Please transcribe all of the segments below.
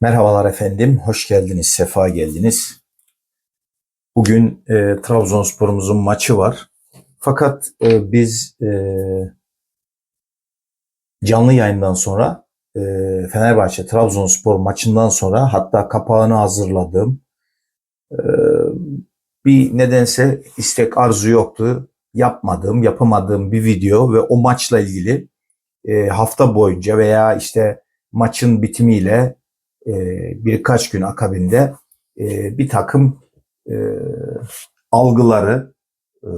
Merhabalar efendim, hoş geldiniz, sefa geldiniz. Bugün e, Trabzonspor'umuzun maçı var. Fakat e, biz e, canlı yayından sonra e, Fenerbahçe Trabzonspor maçından sonra hatta kapağını hazırladım. E, bir nedense istek arzu yoktu. Yapmadığım, yapamadığım bir video ve o maçla ilgili e, hafta boyunca veya işte maçın bitimiyle e, birkaç gün akabinde e, bir takım e, algıları, e,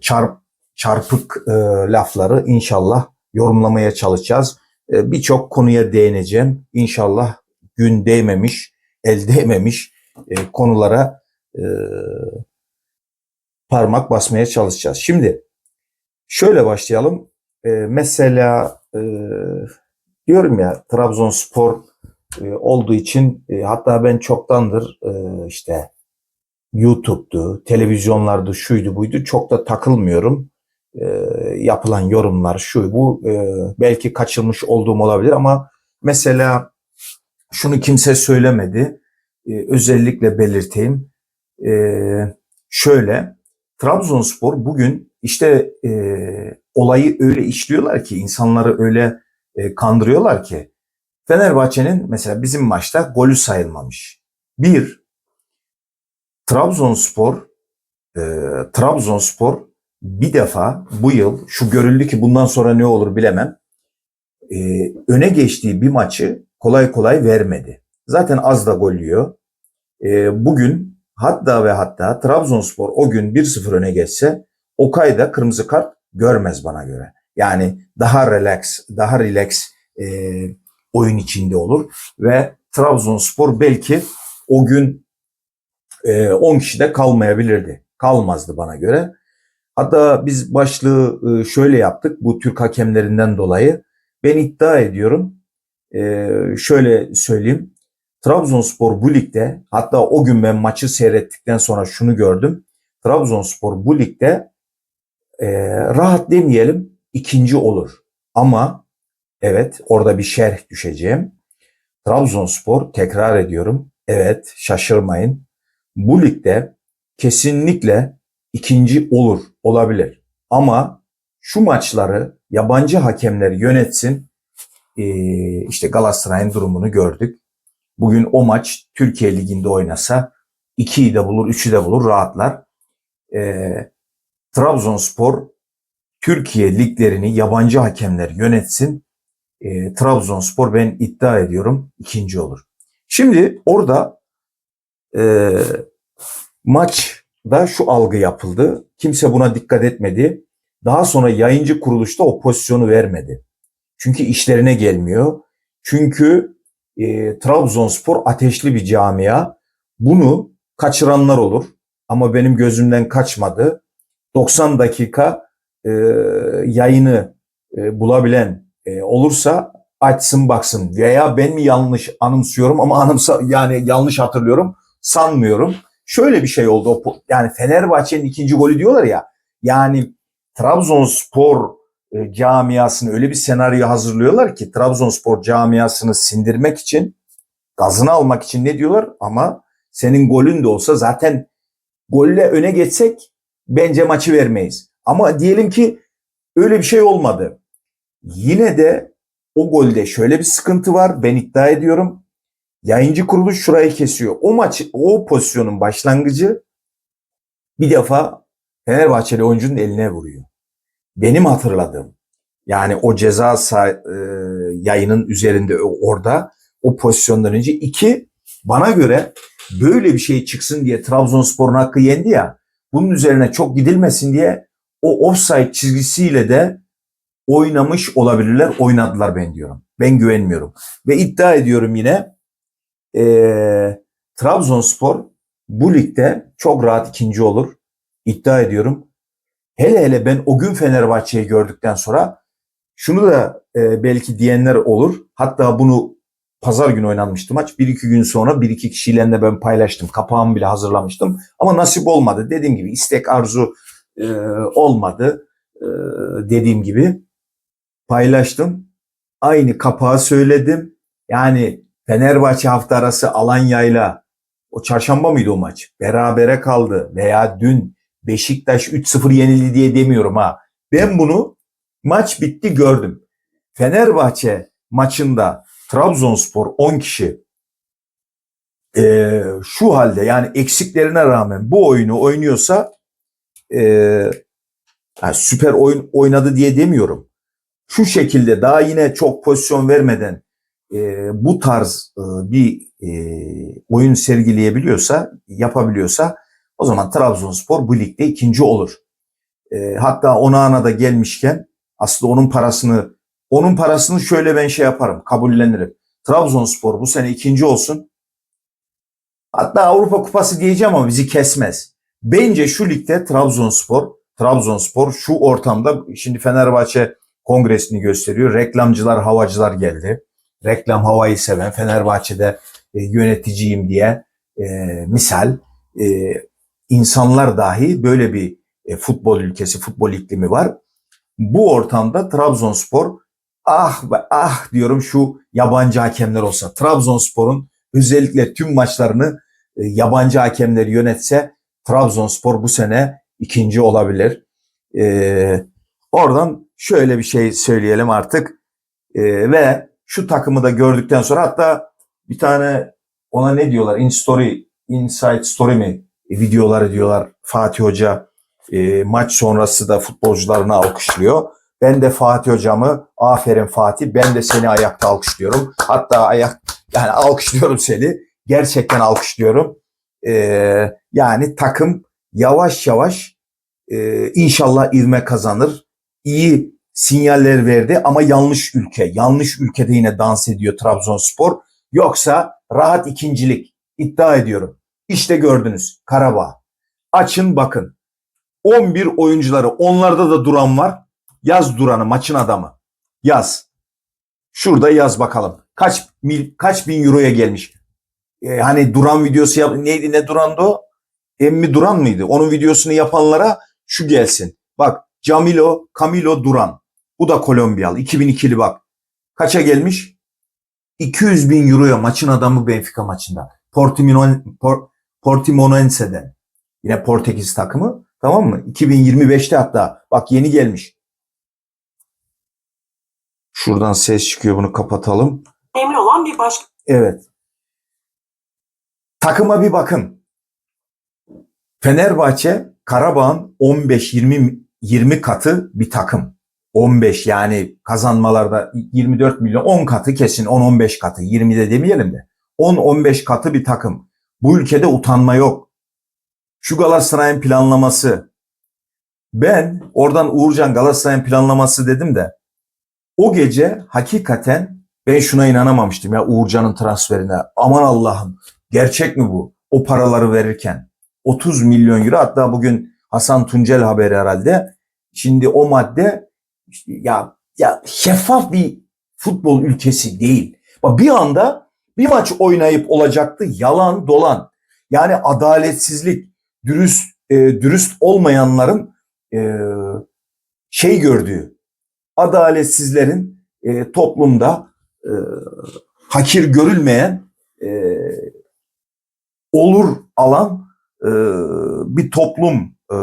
çarp, çarpık e, lafları inşallah yorumlamaya çalışacağız. E, Birçok konuya değineceğim. İnşallah gün değmemiş, el değmemiş e, konulara e, parmak basmaya çalışacağız. Şimdi şöyle başlayalım. E, mesela e, diyorum ya Trabzonspor e, olduğu için e, hatta ben çoktandır e, işte YouTube'du, televizyonlardı, şuydu buydu çok da takılmıyorum. E, yapılan yorumlar şu bu e, belki kaçırmış olduğum olabilir ama mesela şunu kimse söylemedi. E, özellikle belirteyim. E, şöyle Trabzonspor bugün işte e, olayı öyle işliyorlar ki insanları öyle e, kandırıyorlar ki Fenerbahçe'nin mesela bizim maçta golü sayılmamış. Bir, Trabzonspor e, Trabzonspor bir defa bu yıl şu görüldü ki bundan sonra ne olur bilemem. e, öne geçtiği bir maçı kolay kolay vermedi. Zaten az da gol yiyor. E, bugün hatta ve hatta Trabzonspor o gün 1-0 öne geçse Okay da kırmızı kart görmez bana göre. Yani daha relax, daha relax e, oyun içinde olur ve Trabzonspor belki o gün e, 10 kişi de kalmayabilirdi. Kalmazdı bana göre. Hatta biz başlığı e, şöyle yaptık bu Türk hakemlerinden dolayı. Ben iddia ediyorum e, şöyle söyleyeyim. Trabzonspor bu ligde hatta o gün ben maçı seyrettikten sonra şunu gördüm. Trabzonspor bu ligde e, rahat demeyelim ikinci olur. Ama evet orada bir şerh düşeceğim. Trabzonspor tekrar ediyorum. Evet şaşırmayın. Bu ligde kesinlikle ikinci olur, olabilir. Ama şu maçları yabancı hakemler yönetsin. Ee, işte Galatasaray'ın durumunu gördük. Bugün o maç Türkiye Ligi'nde oynasa 2'yi de bulur, 3'ü de bulur, rahatlar. Ee, Trabzonspor Türkiye liglerini yabancı hakemler yönetsin. E, Trabzonspor ben iddia ediyorum ikinci olur. Şimdi orada e, maçda şu algı yapıldı. Kimse buna dikkat etmedi. Daha sonra yayıncı kuruluşta o pozisyonu vermedi. Çünkü işlerine gelmiyor. Çünkü e, Trabzonspor ateşli bir camia. Bunu kaçıranlar olur. Ama benim gözümden kaçmadı. 90 dakika e, yayını e, bulabilen e, olursa açsın baksın veya ben mi yanlış anımsıyorum ama anımsa yani yanlış hatırlıyorum sanmıyorum. Şöyle bir şey oldu. Yani Fenerbahçe'nin ikinci golü diyorlar ya. Yani Trabzonspor e, camiasını öyle bir senaryo hazırlıyorlar ki Trabzonspor camiasını sindirmek için gazını almak için ne diyorlar ama senin golün de olsa zaten golle öne geçsek bence maçı vermeyiz. Ama diyelim ki öyle bir şey olmadı. Yine de o golde şöyle bir sıkıntı var. Ben iddia ediyorum. Yayıncı kuruluş şurayı kesiyor. O maç, o pozisyonun başlangıcı bir defa Fenerbahçeli oyuncunun eline vuruyor. Benim hatırladığım yani o ceza sah- e, yayının üzerinde orada o pozisyondan önce iki bana göre böyle bir şey çıksın diye Trabzonspor'un hakkı yendi ya bunun üzerine çok gidilmesin diye o offside çizgisiyle de oynamış olabilirler. Oynadılar ben diyorum. Ben güvenmiyorum. Ve iddia ediyorum yine e, Trabzonspor bu ligde çok rahat ikinci olur. İddia ediyorum. Hele hele ben o gün Fenerbahçe'yi gördükten sonra şunu da e, belki diyenler olur. Hatta bunu pazar günü oynanmıştı maç. Bir iki gün sonra bir iki kişiyle de ben paylaştım. Kapağımı bile hazırlamıştım. Ama nasip olmadı. Dediğim gibi istek arzu e, olmadı. E, dediğim gibi paylaştım. Aynı kapağı söyledim. Yani Fenerbahçe hafta arası Alanya'yla o çarşamba mıydı o maç? Berabere kaldı veya dün Beşiktaş 3-0 yenildi diye demiyorum ha. Ben bunu maç bitti gördüm. Fenerbahçe maçında Trabzonspor 10 kişi eee, şu halde yani eksiklerine rağmen bu oyunu oynuyorsa eee, yani süper oyun oynadı diye demiyorum. Şu şekilde daha yine çok pozisyon vermeden eee, bu tarz eee, bir eee, oyun sergileyebiliyorsa, yapabiliyorsa o zaman Trabzonspor bu ligde ikinci olur. Eee, hatta ona ana da gelmişken aslında onun parasını onun parasını şöyle ben şey yaparım, kabullenirim. Trabzonspor bu sene ikinci olsun. Hatta Avrupa Kupası diyeceğim ama bizi kesmez. Bence şu ligde Trabzonspor, Trabzonspor şu ortamda şimdi Fenerbahçe kongresini gösteriyor. Reklamcılar, havacılar geldi. Reklam havayı seven Fenerbahçe'de e, yöneticiyim diye e, misal e, insanlar dahi böyle bir e, futbol ülkesi, futbol iklimi var. Bu ortamda Trabzonspor ah be ah diyorum şu yabancı hakemler olsa. Trabzonspor'un özellikle tüm maçlarını e, yabancı hakemler yönetse Trabzonspor bu sene ikinci olabilir. E, oradan şöyle bir şey söyleyelim artık E, ve şu takımı da gördükten sonra hatta bir tane ona ne diyorlar? In story, inside story mi? E, videoları diyorlar. Fatih Hoca e, maç sonrası da futbolcularını alkışlıyor. Ben de Fatih hocamı aferin Fatih ben de seni ayakta alkışlıyorum. Hatta ayak yani alkışlıyorum seni. Gerçekten alkışlıyorum. Ee, yani takım yavaş yavaş e, inşallah ivme kazanır. İyi sinyaller verdi ama yanlış ülke. Yanlış ülkede yine dans ediyor Trabzonspor. Yoksa rahat ikincilik iddia ediyorum. İşte gördünüz Karabağ. Açın bakın. 11 oyuncuları onlarda da duran var. Yaz Duran'ı maçın adamı. Yaz. Şurada yaz bakalım. Kaç mil, kaç bin euroya gelmiş. Ee, hani Duran videosu yap neydi ne Duran'dı o? Emmi Duran mıydı? Onun videosunu yapanlara şu gelsin. Bak Camilo, Camilo Duran. Bu da Kolombiyalı. 2002'li bak. Kaça gelmiş? 200 bin euroya maçın adamı Benfica maçında. Portimon, Por, Portimonense'den. Yine Portekiz takımı. Tamam mı? 2025'te hatta. Bak yeni gelmiş. Şuradan ses çıkıyor bunu kapatalım. önemli olan bir başka Evet. Takıma bir bakın. Fenerbahçe Karabağ'ın 15-20 20 katı bir takım. 15 yani kazanmalarda 24 milyon 10 katı kesin 10-15 katı 20 de demeyelim de 10-15 katı bir takım. Bu ülkede utanma yok. Şu Galatasaray'ın planlaması. Ben oradan Uğurcan Galatasaray'ın planlaması dedim de o gece hakikaten ben şuna inanamamıştım ya Uğurcan'ın transferine. Aman Allah'ım gerçek mi bu? O paraları verirken 30 milyon euro hatta bugün Hasan Tuncel haberi herhalde. Şimdi o madde ya ya şeffaf bir futbol ülkesi değil. Bak bir anda bir maç oynayıp olacaktı yalan dolan. Yani adaletsizlik, dürüst e, dürüst olmayanların e, şey gördüğü, adaletsizlerin e, toplumda e, hakir görülmeyen e, olur alan e, bir toplum e,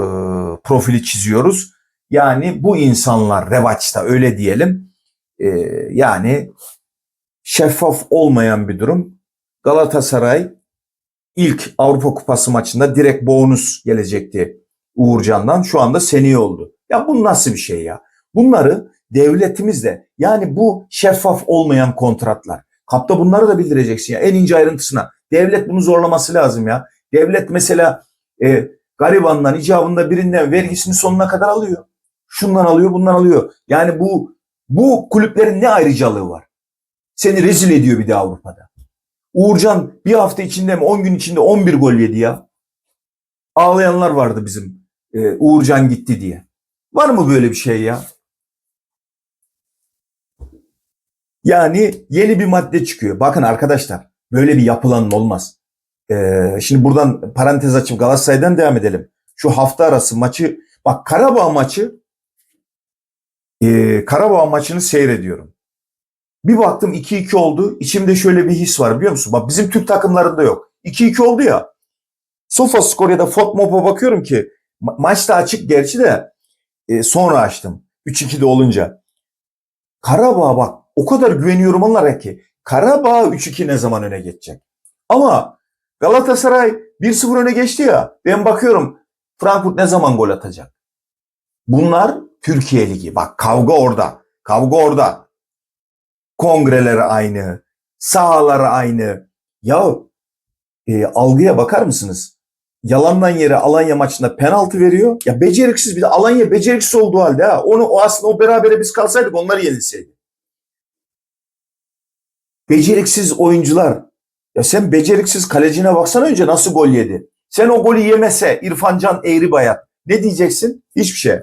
profili çiziyoruz. Yani bu insanlar revaçta öyle diyelim. E, yani şeffaf olmayan bir durum. Galatasaray ilk Avrupa Kupası maçında direkt bonus gelecekti Uğurcan'dan. Şu anda seneye oldu. Ya bu nasıl bir şey ya? Bunları devletimizle yani bu şeffaf olmayan kontratlar. Kapta bunları da bildireceksin ya en ince ayrıntısına. Devlet bunu zorlaması lazım ya. Devlet mesela e, garibandan icabında birinden vergisini sonuna kadar alıyor. Şundan alıyor bundan alıyor. Yani bu bu kulüplerin ne ayrıcalığı var? Seni rezil ediyor bir de Avrupa'da. Uğurcan bir hafta içinde mi 10 gün içinde 11 gol yedi ya. Ağlayanlar vardı bizim e, Uğurcan gitti diye. Var mı böyle bir şey ya? Yani yeni bir madde çıkıyor. Bakın arkadaşlar böyle bir yapılanma olmaz. Ee, şimdi buradan parantez açıp Galatasaray'dan devam edelim. Şu hafta arası maçı bak Karabağ maçı e, Karabağ maçını seyrediyorum. Bir baktım 2-2 oldu. İçimde şöyle bir his var biliyor musun? Bak bizim Türk takımlarında yok. 2-2 oldu ya. Sofascore ya da Fotmop'a bakıyorum ki ma- maç açık gerçi de e, sonra açtım. 3-2'de olunca. Karabağ bak o kadar güveniyorum onlara ki Karabağ 3-2 ne zaman öne geçecek? Ama Galatasaray 1-0 öne geçti ya. Ben bakıyorum Frankfurt ne zaman gol atacak? Bunlar Türkiye Ligi. Bak kavga orada. Kavga orada. Kongreleri aynı. Sahaları aynı. Ya e, algıya bakar mısınız? Yalandan yere Alanya maçında penaltı veriyor. Ya beceriksiz bir de Alanya beceriksiz olduğu halde ha. Onu o aslında o berabere biz kalsaydık onlar yenilseydi. Beceriksiz oyuncular. Ya sen beceriksiz kalecine baksana önce nasıl gol yedi. Sen o golü yemese İrfan Can Eğribayat ne diyeceksin? Hiçbir şey.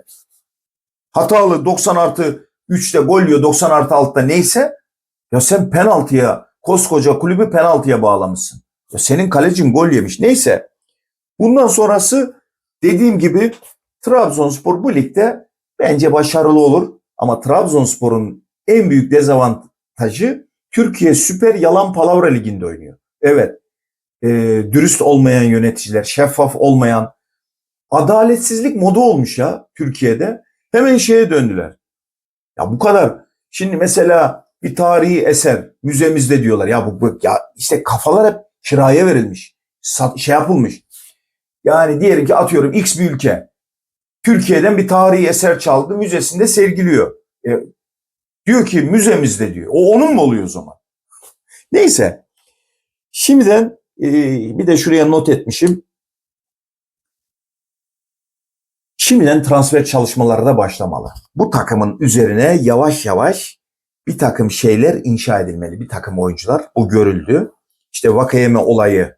Hatalı 90 artı 3'te gol yiyor 90 artı 6'da neyse ya sen penaltıya koskoca kulübü penaltıya bağlamışsın. Ya senin kalecin gol yemiş. Neyse. Bundan sonrası dediğim gibi Trabzonspor bu ligde bence başarılı olur. Ama Trabzonspor'un en büyük dezavantajı Türkiye Süper Yalan Palavra Ligi'nde oynuyor. Evet. e, dürüst olmayan yöneticiler, şeffaf olmayan adaletsizlik modu olmuş ya Türkiye'de. Hemen şeye döndüler. Ya bu kadar. Şimdi mesela bir tarihi eser müzemizde diyorlar. Ya bu, bu ya işte kafalar hep kiraya verilmiş. Sat, şey yapılmış. Yani diyelim ki atıyorum X bir ülke Türkiye'den bir tarihi eser çaldı müzesinde sergiliyor. E, diyor ki müzemizde diyor. O onun mu oluyor o zaman? Neyse. Şimdiden e, bir de şuraya not etmişim. Şimdiden transfer çalışmaları da başlamalı. Bu takımın üzerine yavaş yavaş bir takım şeyler inşa edilmeli. Bir takım oyuncular. O görüldü. İşte Vakayeme olayı.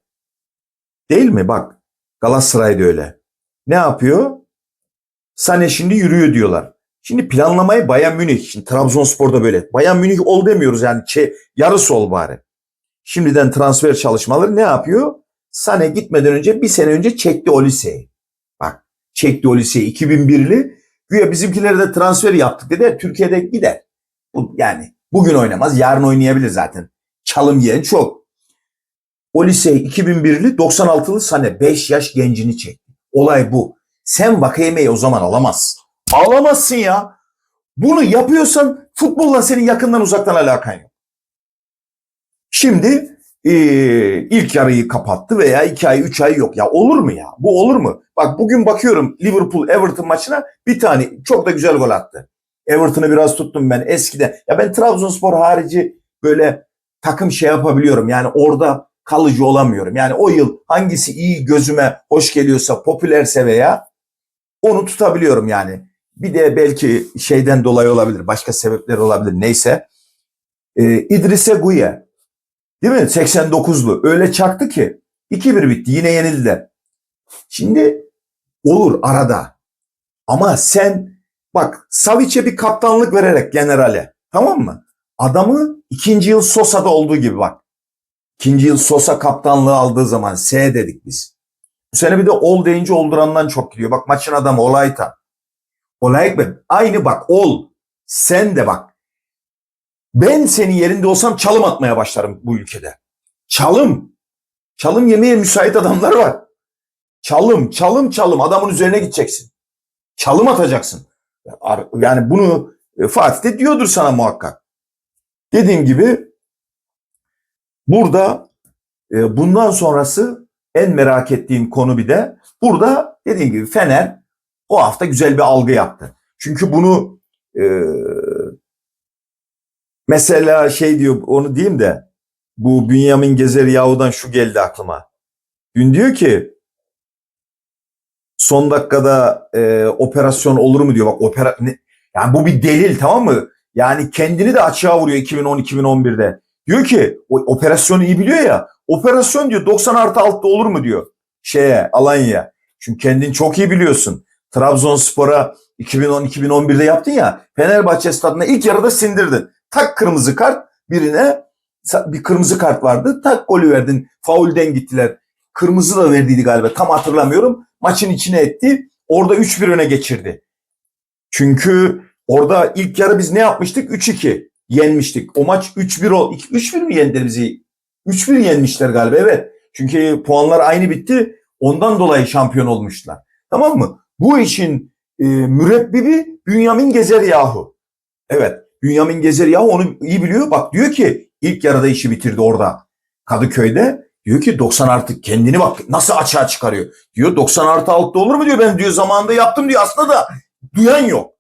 Değil mi? Bak Galatasaray'da öyle. Ne yapıyor? Sane şimdi yürüyor diyorlar. Şimdi planlamayı Bayern Münih. Şimdi Trabzonspor'da böyle. Bayern Münih ol demiyoruz yani. Şey, yarısı ol bari. Şimdiden transfer çalışmaları ne yapıyor? Sane gitmeden önce bir sene önce çekti o liseyi. Çekti o liseyi 2001'li. Güya bizimkileri de transfer yaptık dedi. Türkiye'de gider. Bu, yani bugün oynamaz yarın oynayabilir zaten. Çalım yiyen çok. O liseyi 2001'li 96'lı Sane 5 yaş gencini çekti. Olay bu. Sen Vakayeme'yi o zaman alamazsın. Alamazsın ya. Bunu yapıyorsan futbolla senin yakından uzaktan alakan yok. Şimdi e, ilk yarıyı kapattı veya iki ay, üç ay yok. Ya olur mu ya? Bu olur mu? Bak bugün bakıyorum Liverpool-Everton maçına bir tane çok da güzel gol attı. Everton'ı biraz tuttum ben eskiden. Ya ben Trabzonspor harici böyle takım şey yapabiliyorum. Yani orada kalıcı olamıyorum. Yani o yıl hangisi iyi gözüme hoş geliyorsa, popülerse veya onu tutabiliyorum yani. Bir de belki şeyden dolayı olabilir, başka sebepler olabilir neyse. Ee, İdrise Guye Değil mi? 89'lu. Öyle çaktı ki 2-1 bitti. Yine yenildiler. Şimdi olur arada. Ama sen bak Savic'e bir kaptanlık vererek generale. Tamam mı? Adamı ikinci yıl Sosa'da olduğu gibi bak. İkinci yıl Sosa kaptanlığı aldığı zaman S dedik biz. Bu sene bir de ol deyince oldurandan çok gidiyor. Bak maçın adamı Olayta. Olayt mı? Aynı bak ol. Sen de bak. Ben senin yerinde olsam çalım atmaya başlarım bu ülkede. Çalım. Çalım yemeye müsait adamlar var. Çalım, çalım, çalım. Adamın üzerine gideceksin. Çalım atacaksın. Yani bunu e, Fatih de diyordur sana muhakkak. Dediğim gibi burada e, bundan sonrası en merak ettiğim konu bir de burada dediğim gibi Fener o hafta güzel bir algı yaptı. Çünkü bunu e, Mesela şey diyor onu diyeyim de bu Bünyamin Gezer Yahu'dan şu geldi aklıma. Dün diyor ki son dakikada e, operasyon olur mu diyor. Bak opera ne, yani bu bir delil tamam mı? Yani kendini de açığa vuruyor 2010-2011'de. Diyor ki o operasyonu iyi biliyor ya. Operasyon diyor 90 artı 6'da olur mu diyor. Şeye Alanya. Çünkü kendin çok iyi biliyorsun. Trabzonspor'a 2010-2011'de yaptın ya. Fenerbahçe stadına ilk yarıda sindirdin. Tak kırmızı kart birine bir kırmızı kart vardı. Tak golü verdin. Faulden gittiler. Kırmızı da verdiydi galiba. Tam hatırlamıyorum. Maçın içine etti. Orada 3-1 öne geçirdi. Çünkü orada ilk yarı biz ne yapmıştık? 3-2. yenmiştik. O maç 3-1 o 3-1 mi yendiler bizi? 3-1 yenmişler galiba evet. Çünkü puanlar aynı bitti. Ondan dolayı şampiyon olmuşlar. Tamam mı? Bu işin e, mürebbibi Bünyamin Gezer yahu. Evet. Bünyamin Gezer yahu onu iyi biliyor. Bak diyor ki ilk yarıda işi bitirdi orada Kadıköy'de. Diyor ki 90 artık kendini bak nasıl açığa çıkarıyor. Diyor 90 artı altta olur mu diyor ben diyor zamanında yaptım diyor. Aslında da duyan yok.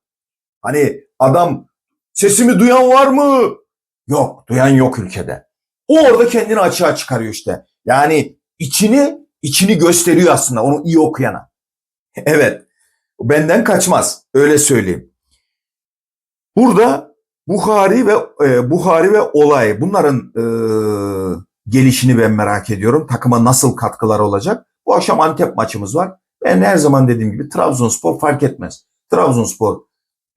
Hani adam sesimi duyan var mı? Yok duyan yok ülkede. O orada kendini açığa çıkarıyor işte. Yani içini içini gösteriyor aslında onu iyi okuyana. Evet. Benden kaçmaz. Öyle söyleyeyim. Burada Buhari ve e, Buhari ve Olay bunların e, gelişini ben merak ediyorum. Takıma nasıl katkılar olacak? Bu akşam Antep maçımız var. Ben her zaman dediğim gibi Trabzonspor fark etmez. Trabzonspor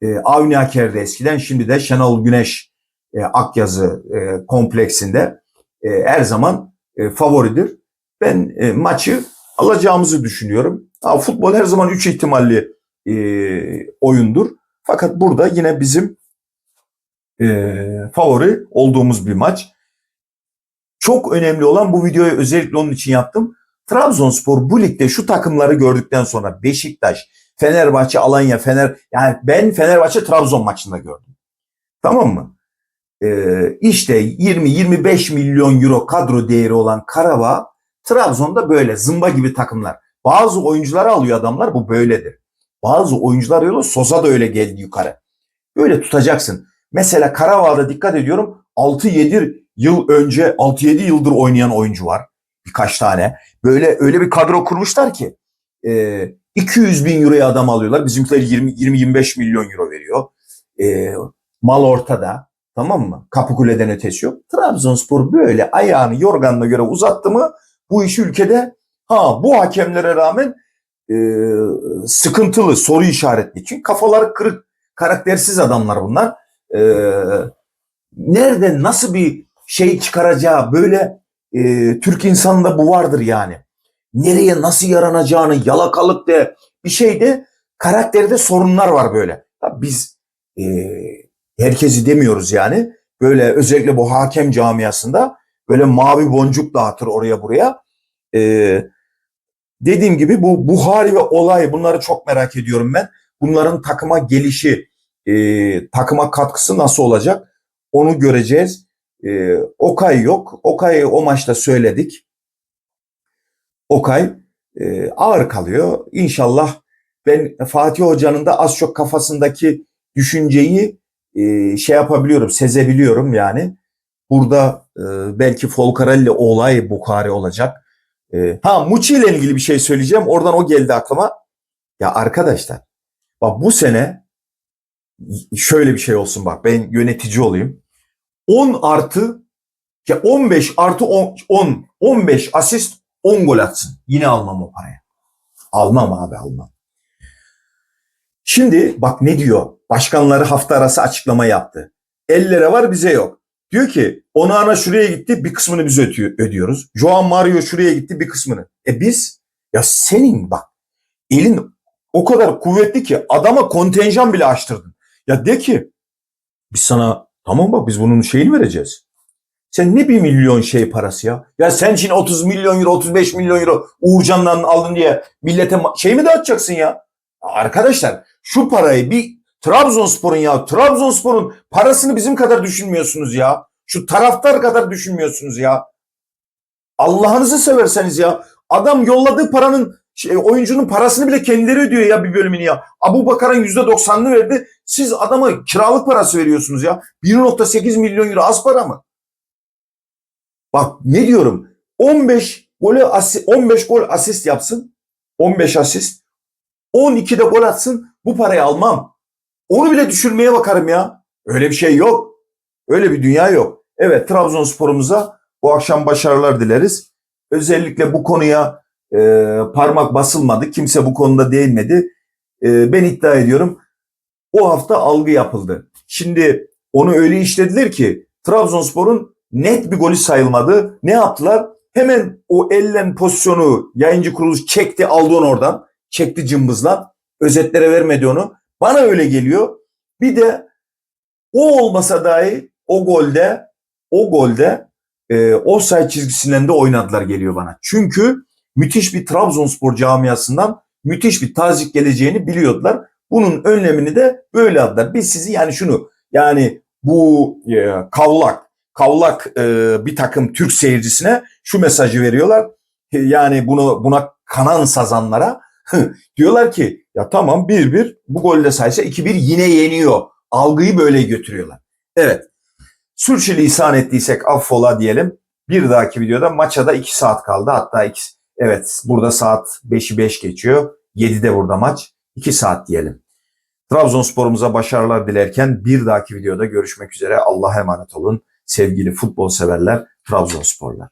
e, Avni Aker'de eskiden şimdi de Şenol Güneş e, Akyazı e, kompleksinde e, her zaman e, favoridir. Ben e, maçı alacağımızı düşünüyorum. Ha, futbol her zaman üç ihtimalli e, oyundur. Fakat burada yine bizim e, favori olduğumuz bir maç. Çok önemli olan bu videoyu özellikle onun için yaptım. Trabzonspor bu ligde şu takımları gördükten sonra Beşiktaş, Fenerbahçe, Alanya, Fener yani ben Fenerbahçe Trabzon maçında gördüm. Tamam mı? Ee, işte 20-25 milyon euro kadro değeri olan Karabağ Trabzon'da böyle zımba gibi takımlar. Bazı oyuncuları alıyor adamlar bu böyledir. Bazı oyuncular alıyor Sosa da öyle geldi yukarı. Böyle tutacaksın. Mesela Karabağ'da dikkat ediyorum 6-7 yıl önce 6-7 yıldır oynayan oyuncu var. Birkaç tane. Böyle öyle bir kadro kurmuşlar ki e, 200 bin euroya adam alıyorlar. Bizimkiler 20-25 milyon euro veriyor. E, mal ortada. Tamam mı? Kapıkule'den ötesi yok. Trabzonspor böyle ayağını yorganına göre uzattı mı bu işi ülkede ha bu hakemlere rağmen e, sıkıntılı soru işaretli. Çünkü kafaları kırık karaktersiz adamlar bunlar. E, nerede nasıl bir şey çıkaracağı böyle e, Türk insanında bu vardır yani. Nereye nasıl yaranacağını yalakalık de bir şeyde karakterde sorunlar var böyle. Tabii biz e, herkesi demiyoruz yani. Böyle özellikle bu hakem camiasında böyle mavi boncuk dağıtır oraya buraya. Ee, dediğim gibi bu Buhari ve olay bunları çok merak ediyorum ben. Bunların takıma gelişi, e, takıma katkısı nasıl olacak onu göreceğiz. E, Okay yok. Okay'ı o maçta söyledik. Okay e, ağır kalıyor. İnşallah ben Fatih Hoca'nın da az çok kafasındaki düşünceyi e, şey yapabiliyorum, sezebiliyorum yani. Burada e, belki Folcarelli olay Bukhari olacak. E, ha Muçi ile ilgili bir şey söyleyeceğim. Oradan o geldi aklıma. Ya arkadaşlar bak bu sene şöyle bir şey olsun bak ben yönetici olayım. 10 artı ya 15 artı 10, 10 15 asist 10 gol atsın. Yine almam o paraya. Almam abi almam. Şimdi bak ne diyor? Başkanları hafta arası açıklama yaptı. Ellere var bize yok. Diyor ki Onana şuraya gitti bir kısmını biz ödüyor, ödüyoruz. Joan Mario şuraya gitti bir kısmını. E biz ya senin bak elin o kadar kuvvetli ki adama kontenjan bile açtırdın. Ya de ki biz sana tamam bak biz bunun şeyini vereceğiz. Sen ne bir milyon şey parası ya? Ya sen şimdi 30 milyon euro 35 milyon euro Uğurcan'dan aldın diye millete şey mi dağıtacaksın ya? Arkadaşlar şu parayı bir Trabzonspor'un ya Trabzonspor'un parasını bizim kadar düşünmüyorsunuz ya. Şu taraftar kadar düşünmüyorsunuz ya. Allah'ınızı severseniz ya. Adam yolladığı paranın şey, oyuncunun parasını bile kendileri ödüyor ya bir bölümünü ya. Abu Bakar'ın %90'ını verdi. Siz adama kiralık parası veriyorsunuz ya. 1.8 milyon euro az para mı? Bak ne diyorum? 15 golü 15 gol asist yapsın. 15 asist. 12'de gol atsın. Bu parayı almam. Onu bile düşürmeye bakarım ya. Öyle bir şey yok. Öyle bir dünya yok. Evet Trabzonspor'umuza bu akşam başarılar dileriz. Özellikle bu konuya e, parmak basılmadı. Kimse bu konuda değinmedi. E, ben iddia ediyorum o hafta algı yapıldı. Şimdi onu öyle işlediler ki Trabzonspor'un net bir golü sayılmadı. Ne yaptılar? Hemen o ellen pozisyonu yayıncı kuruluş çekti aldı onu oradan. Çekti cımbızla. Özetlere vermedi onu. Bana öyle geliyor. Bir de o olmasa dahi o golde o golde e, offside çizgisinden de oynadılar geliyor bana. Çünkü müthiş bir Trabzonspor camiasından müthiş bir tazik geleceğini biliyordular. Bunun önlemini de böyle aldılar. Biz sizi yani şunu yani bu e, kavlak kavlak e, bir takım Türk seyircisine şu mesajı veriyorlar. E, Yani bunu buna kanan sazanlara diyorlar ki ya tamam 1-1 bu golle saysa 2-1 yine yeniyor. Algıyı böyle götürüyorlar. Evet. Sürçülisan ettiysek affola diyelim. Bir dahaki videoda maça da 2 saat kaldı. Hatta iki, evet burada saat 5'i 5 geçiyor. 7'de burada maç. 2 saat diyelim. Trabzonspor'umuza başarılar dilerken bir dahaki videoda görüşmek üzere. Allah'a emanet olun sevgili futbol severler Trabzonsporlar.